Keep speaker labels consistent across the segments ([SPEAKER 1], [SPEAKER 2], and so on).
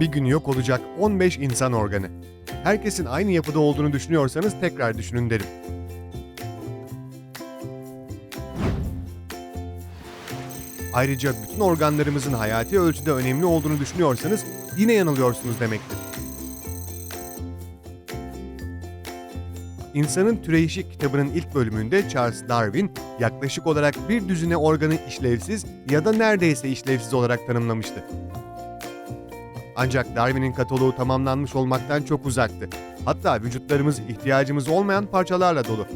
[SPEAKER 1] Bir gün yok olacak 15 insan organı. Herkesin aynı yapıda olduğunu düşünüyorsanız tekrar düşünün derim. Ayrıca bütün organlarımızın hayati ölçüde önemli olduğunu düşünüyorsanız yine yanılıyorsunuz demektir. İnsanın Türeyişik kitabının ilk bölümünde Charles Darwin yaklaşık olarak bir düzine organı işlevsiz ya da neredeyse işlevsiz olarak tanımlamıştı. Ancak Darwin'in kataloğu tamamlanmış olmaktan çok uzaktı. Hatta vücutlarımız ihtiyacımız olmayan parçalarla dolu.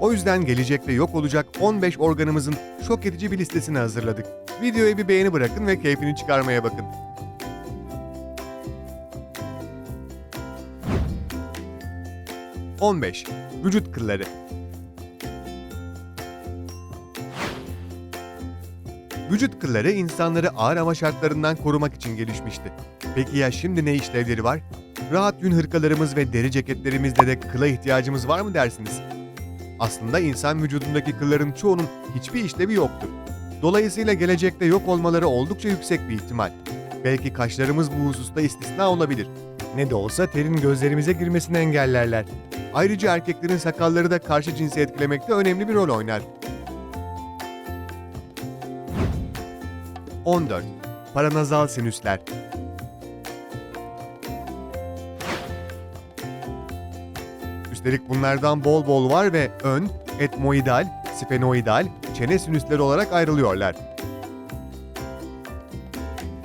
[SPEAKER 1] O yüzden gelecekte yok olacak 15 organımızın şok edici bir listesini hazırladık. Videoya bir beğeni bırakın ve keyfini çıkarmaya bakın. ...15. Vücut kılları. Vücut kılları insanları ağır hava şartlarından korumak için gelişmişti. Peki ya şimdi ne işlevleri var? Rahat yün hırkalarımız ve deri ceketlerimizde de kıla ihtiyacımız var mı dersiniz? Aslında insan vücudundaki kılların çoğunun hiçbir işlevi yoktur. Dolayısıyla gelecekte yok olmaları oldukça yüksek bir ihtimal. Belki kaşlarımız bu hususta istisna olabilir. Ne de olsa terin gözlerimize girmesini engellerler. Ayrıca erkeklerin sakalları da karşı cinsi etkilemekte önemli bir rol oynar. 14. Paranazal sinüsler. Üstelik bunlardan bol bol var ve ön, etmoidal, sfenoidal, çene sinüsleri olarak ayrılıyorlar.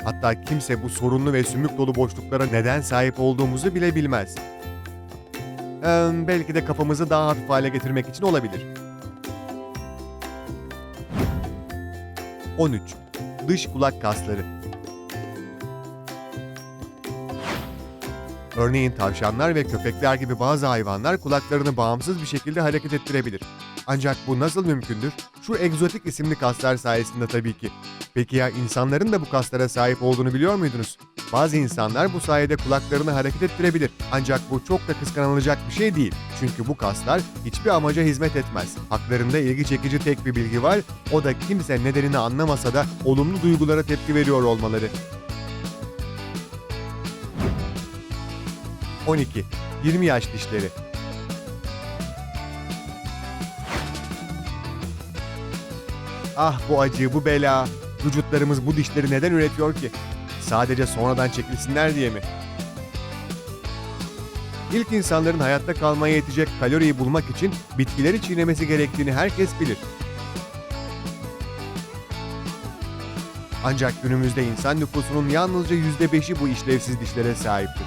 [SPEAKER 1] Hatta kimse bu sorunlu ve sümük dolu boşluklara neden sahip olduğumuzu bile bilmez. Ee, belki de kafamızı daha hafif hale getirmek için olabilir. 13. Dış kulak kasları. Örneğin tavşanlar ve köpekler gibi bazı hayvanlar kulaklarını bağımsız bir şekilde hareket ettirebilir. Ancak bu nasıl mümkündür? Şu egzotik isimli kaslar sayesinde tabii ki. Peki ya insanların da bu kaslara sahip olduğunu biliyor muydunuz? Bazı insanlar bu sayede kulaklarını hareket ettirebilir. Ancak bu çok da kıskanılacak bir şey değil. Çünkü bu kaslar hiçbir amaca hizmet etmez. Haklarında ilgi çekici tek bir bilgi var. O da kimse nedenini anlamasa da olumlu duygulara tepki veriyor olmaları. 12. 20 yaş dişleri. Ah bu acı, bu bela. Vücutlarımız bu dişleri neden üretiyor ki? Sadece sonradan çekilsinler diye mi? İlk insanların hayatta kalmaya yetecek kaloriyi bulmak için bitkileri çiğnemesi gerektiğini herkes bilir. Ancak günümüzde insan nüfusunun yalnızca %5'i bu işlevsiz dişlere sahiptir.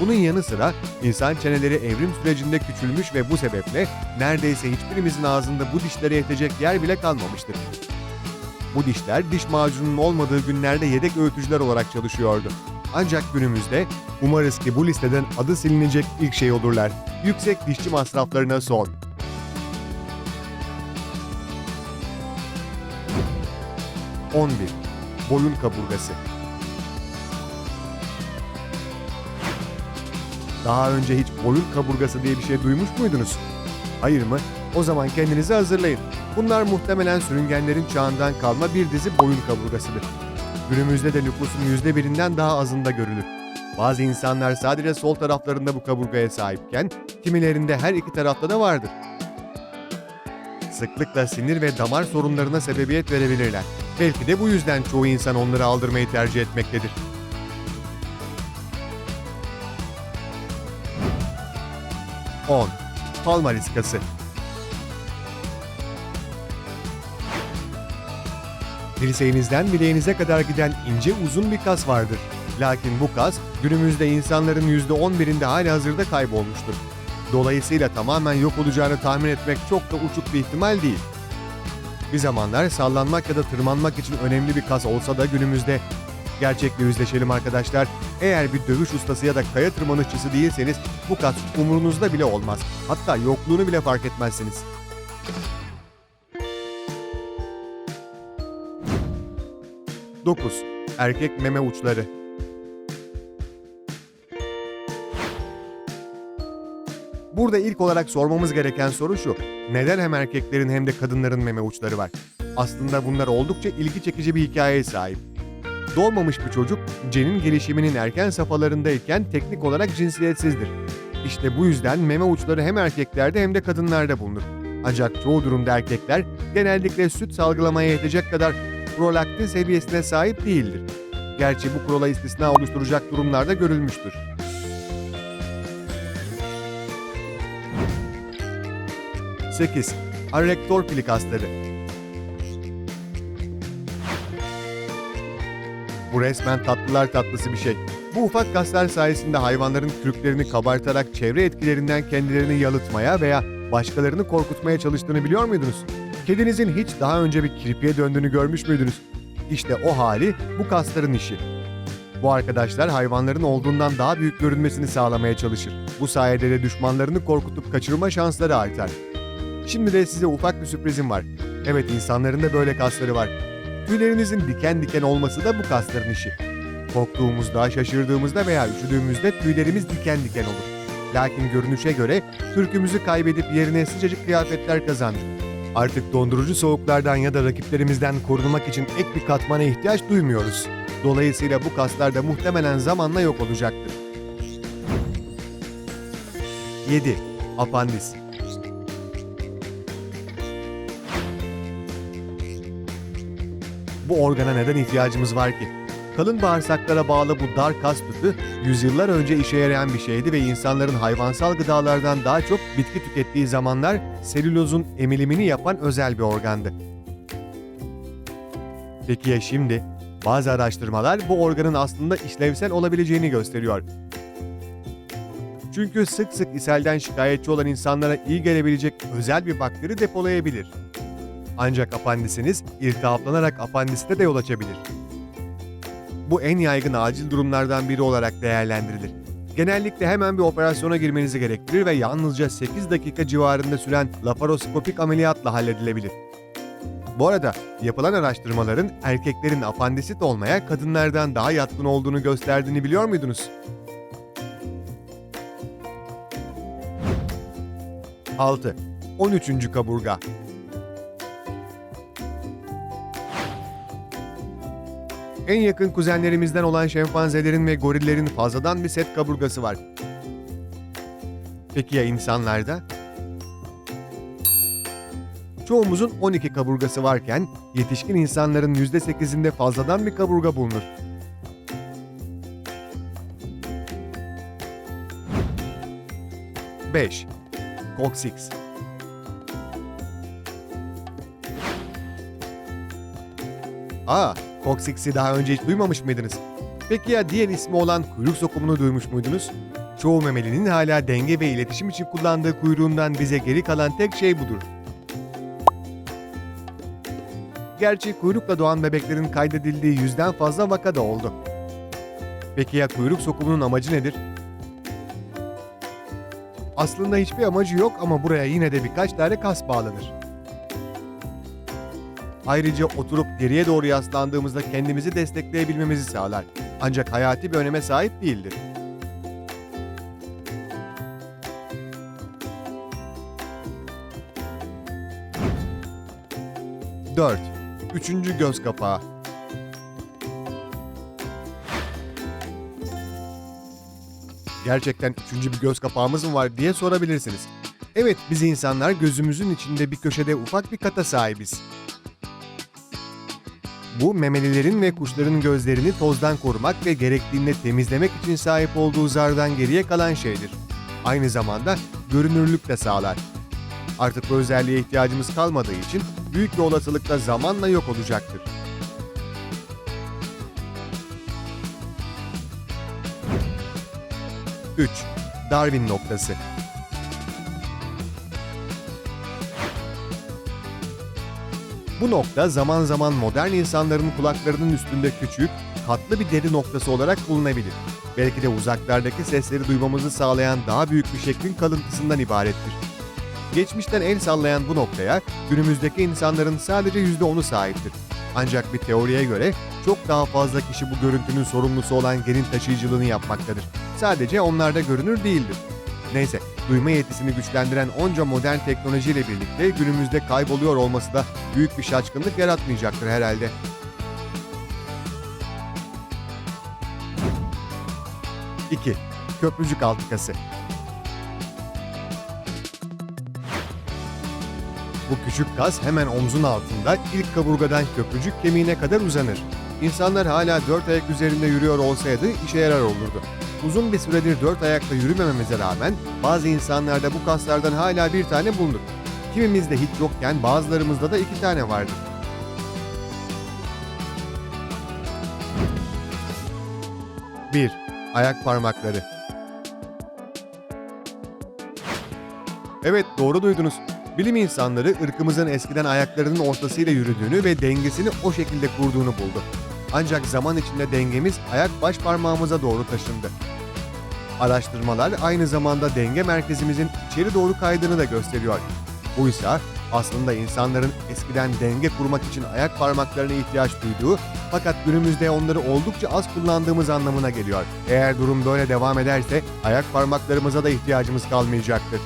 [SPEAKER 1] Bunun yanı sıra insan çeneleri evrim sürecinde küçülmüş ve bu sebeple neredeyse hiçbirimizin ağzında bu dişlere yetecek yer bile kalmamıştır. Bu dişler diş macununun olmadığı günlerde yedek öğütücüler olarak çalışıyordu. Ancak günümüzde umarız ki bu listeden adı silinecek ilk şey olurlar. Yüksek dişçi masraflarına son. On bir. Boyun kaburgası. Daha önce hiç boyun kaburgası diye bir şey duymuş muydunuz? Hayır mı? O zaman kendinizi hazırlayın. Bunlar muhtemelen sürüngenlerin çağından kalma bir dizi boyun kaburgasıdır. Günümüzde de nüfusun yüzde birinden daha azında görülür. Bazı insanlar sadece sol taraflarında bu kaburgaya sahipken, kimilerinde her iki tarafta da vardır. Sıklıkla sinir ve damar sorunlarına sebebiyet verebilirler. Belki de bu yüzden çoğu insan onları aldırmayı tercih etmektedir. 10. Palma riskası. Dirseğinizden bileğinize kadar giden ince uzun bir kas vardır. Lakin bu kas günümüzde insanların %11'inde hali hazırda kaybolmuştur. Dolayısıyla tamamen yok olacağını tahmin etmek çok da uçuk bir ihtimal değil. Bir zamanlar sallanmak ya da tırmanmak için önemli bir kas olsa da günümüzde Gerçekle yüzleşelim arkadaşlar. Eğer bir dövüş ustası ya da kaya tırmanışçısı değilseniz bu kas umurunuzda bile olmaz. Hatta yokluğunu bile fark etmezsiniz. Dokuz. Erkek meme uçları. Burada ilk olarak sormamız gereken soru şu. Neden hem erkeklerin hem de kadınların meme uçları var? Aslında bunlar oldukça ilgi çekici bir hikayeye sahip. Doğmamış bir çocuk, cenin gelişiminin erken safhalarındayken teknik olarak cinsiyetsizdir. İşte bu yüzden meme uçları hem erkeklerde hem de kadınlarda bulunur. Ancak çoğu durumda erkekler genellikle süt salgılamaya yetecek kadar prolaktin seviyesine sahip değildir. Gerçi bu kurala istisna oluşturacak durumlarda görülmüştür. Sekiz, Arrektor filikasları. Bu resmen tatlılar tatlısı bir şey. Bu ufak kaslar sayesinde hayvanların kürklerini kabartarak çevre etkilerinden kendilerini yalıtmaya veya başkalarını korkutmaya çalıştığını biliyor muydunuz? Kedinizin hiç daha önce bir kirpiye döndüğünü görmüş müydünüz? İşte o hali bu kasların işi. Bu arkadaşlar hayvanların olduğundan daha büyük görünmesini sağlamaya çalışır. Bu sayede de düşmanlarını korkutup kaçırma şansları artar. Şimdi de size ufak bir sürprizim var. Evet insanların da böyle kasları var. Tüylerinizin diken diken olması da bu kasların işi. Korktuğumuzda, şaşırdığımızda veya üşüdüğümüzde tüylerimiz diken diken olur. Lakin görünüşe göre kürkümüzü kaybedip yerine sıcacık kıyafetler kazandık. Artık dondurucu soğuklardan ya da rakiplerimizden korunmak için ek bir katmana ihtiyaç duymuyoruz. Dolayısıyla bu kaslar da muhtemelen zamanla yok olacaktır. 7. Apandis Bu organa neden ihtiyacımız var ki? Kalın bağırsaklara bağlı bu dar kas tüpü yüzyıllar önce işe yarayan bir şeydi ve insanların hayvansal gıdalardan daha çok bitki tükettiği zamanlar selülozun emilimini yapan özel bir organdı. Peki ya şimdi? Bazı araştırmalar bu organın aslında işlevsel olabileceğini gösteriyor. Çünkü sık sık ishalden şikayetçi olan insanlara iyi gelebilecek özel bir bakteri depolayabilir. Ancak apandisiniz iltihaplanarak apandisite de yol açabilir. Bu en yaygın acil durumlardan biri olarak değerlendirilir. Genellikle hemen bir operasyona girmenizi gerektirir ve yalnızca 8 dakika civarında süren laparoskopik ameliyatla halledilebilir. Bu arada yapılan araştırmaların erkeklerin apandisit olmaya kadınlardan daha yatkın olduğunu gösterdiğini biliyor muydunuz? 6. 13. kaburga En yakın kuzenlerimizden olan şempanzelerin ve gorillerin fazladan bir set kaburgası var. Peki ya insanlarda? Çoğumuzun 12 kaburgası varken yetişkin insanların %8'inde fazladan bir kaburga bulunur. Beş. Coccyx Aa, Coccyx'i daha önce hiç duymamış mıydınız? Peki ya diğer ismi olan kuyruk sokumunu duymuş muydunuz? Çoğu memelinin hala denge ve iletişim için kullandığı kuyruğundan bize geri kalan tek şey budur. Gerçi kuyrukla doğan bebeklerin kaydedildiği yüzden fazla vaka da oldu. Peki ya kuyruk sokumunun amacı nedir? Aslında hiçbir amacı yok ama buraya yine de birkaç tane kas bağlanır. Ayrıca oturup geriye doğru yaslandığımızda kendimizi destekleyebilmemizi sağlar. Ancak hayati bir öneme sahip değildir. Dört. Üçüncü göz kapağı. Gerçekten üçüncü bir göz kapağımız mı var diye sorabilirsiniz. Evet, biz insanlar gözümüzün içinde bir köşede ufak bir kata sahibiz. Bu memelilerin ve kuşların gözlerini tozdan korumak ve gerektiğinde temizlemek için sahip olduğu zardan geriye kalan şeydir. Aynı zamanda görünürlük de sağlar. Artık bu özelliğe ihtiyacımız kalmadığı için büyük bir olasılıkla zamanla yok olacaktır. Üç, Darwin noktası. Bu nokta zaman zaman modern insanların kulaklarının üstünde küçük, katlı bir deri noktası olarak bulunabilir. Belki de uzaklardaki sesleri duymamızı sağlayan daha büyük bir şeklin kalıntısından ibarettir. Geçmişten el sallayan bu noktaya günümüzdeki insanların sadece %10'u sahiptir. Ancak bir teoriye göre çok daha fazla kişi bu görüntünün sorumlusu olan genin taşıyıcılığını yapmaktadır. Sadece onlar da görünür değildir. Neyse, Duyma yetisini güçlendiren onca modern teknolojiyle birlikte günümüzde kayboluyor olması da büyük bir şaşkınlık yaratmayacaktır herhalde. İki, Köprücük altıkası. Bu küçük kas hemen omzun altında ilk kaburgadan köprücük kemiğine kadar uzanır. İnsanlar hala dört ayak üzerinde yürüyor olsaydı işe yarar olurdu. Uzun bir süredir dört ayakta yürümememize rağmen bazı insanlarda bu kaslardan hala bir tane bulunur. Kimimizde hiç yokken bazılarımızda da iki tane vardır. Bir, Ayak parmakları. Evet doğru duydunuz. Bilim insanları ırkımızın eskiden ayaklarının ortasıyla yürüdüğünü ve dengesini o şekilde kurduğunu buldu. Ancak zaman içinde dengemiz ayak baş parmağımıza doğru taşındı. Araştırmalar aynı zamanda denge merkezimizin içeri doğru kaydığını da gösteriyor. Bu ise aslında insanların eskiden denge kurmak için ayak parmaklarına ihtiyaç duyduğu fakat günümüzde onları oldukça az kullandığımız anlamına geliyor. Eğer durum böyle devam ederse ayak parmaklarımıza da ihtiyacımız kalmayacaktır.